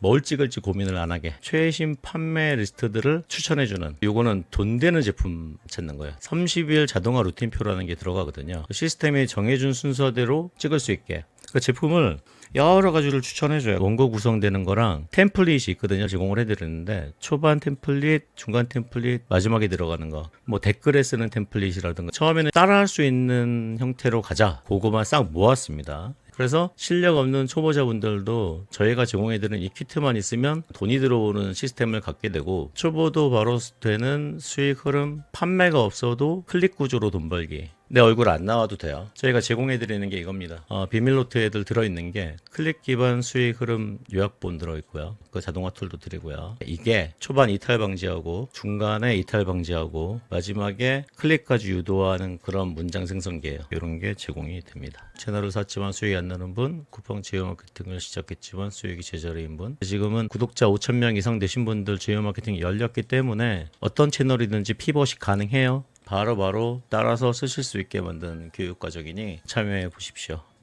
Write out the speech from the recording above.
뭘 찍을지 고민을 안 하게 최신 판매 리스트들을 추천해주는 요거는 돈 되는 제품 찾는 거예요 30일 자동화 루틴표라는 게 들어가거든요 시스템이 정해준 순서대로 찍을 수 있게 그 제품을 여러 가지를 추천해줘요. 원고 구성되는 거랑 템플릿이 있거든요. 제공을 해드리는데 초반 템플릿, 중간 템플릿, 마지막에 들어가는 거. 뭐 댓글에 쓰는 템플릿이라든가 처음에는 따라할 수 있는 형태로 가자. 그거만 싹 모았습니다. 그래서 실력 없는 초보자분들도 저희가 제공해드리는 이 키트만 있으면 돈이 들어오는 시스템을 갖게 되고 초보도 바로 되는 수익 흐름 판매가 없어도 클릭 구조로 돈 벌기 내 얼굴 안 나와도 돼요. 저희가 제공해드리는 게 이겁니다. 어, 비밀 노트 애들 들어있는 게 클릭 기반 수익 흐름 요약본 들어있고요. 그 자동화 툴도 드리고요. 이게 초반 이탈 방지하고 중간에 이탈 방지하고 마지막에 클릭까지 유도하는 그런 문장 생성기예요. 이런 게 제공이 됩니다. 채널을 샀지만 수익이 안 나는 분, 쿠팡 제휴 마케팅을 시작했지만 수익이 제자리인 분. 지금은 구독자 5천 명 이상 되신 분들 제휴 마케팅이 열렸기 때문에 어떤 채널이든지 피벗이 가능해요. 바로 바로 따라서 쓰실 수 있게 만든 교육 과정이니 참여해 보십시오.